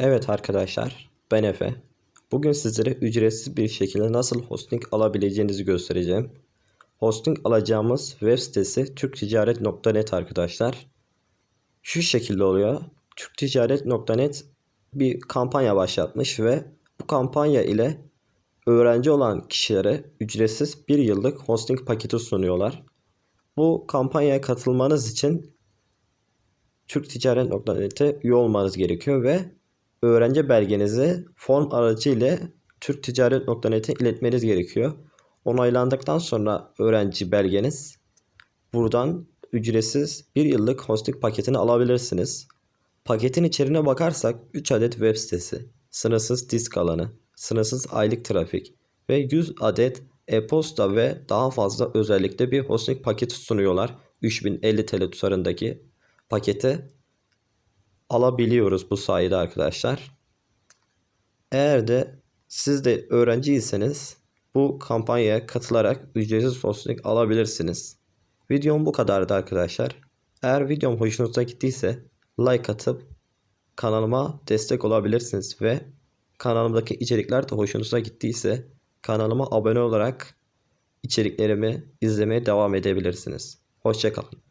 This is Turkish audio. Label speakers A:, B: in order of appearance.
A: Evet arkadaşlar, ben Efe. Bugün sizlere ücretsiz bir şekilde nasıl hosting alabileceğinizi göstereceğim. Hosting alacağımız web sitesi türkticaret.net arkadaşlar. Şu şekilde oluyor. Türkticaret.net bir kampanya başlatmış ve bu kampanya ile öğrenci olan kişilere ücretsiz bir yıllık hosting paketi sunuyorlar. Bu kampanyaya katılmanız için türkticaret.net'e üye olmanız gerekiyor ve öğrenci belgenizi form aracı ile türkticaret.net'e iletmeniz gerekiyor. Onaylandıktan sonra öğrenci belgeniz buradan ücretsiz bir yıllık hosting paketini alabilirsiniz. Paketin içeriğine bakarsak 3 adet web sitesi, sınırsız disk alanı, sınırsız aylık trafik ve 100 adet e-posta ve daha fazla özellikle bir hosting paketi sunuyorlar. 3050 TL tutarındaki paketi alabiliyoruz bu sayede arkadaşlar. Eğer de siz de öğrenciyseniz bu kampanyaya katılarak ücretsiz hosting alabilirsiniz. Videom bu kadardı arkadaşlar. Eğer videom hoşunuza gittiyse like atıp kanalıma destek olabilirsiniz ve kanalımdaki içerikler de hoşunuza gittiyse kanalıma abone olarak içeriklerimi izlemeye devam edebilirsiniz. Hoşçakalın.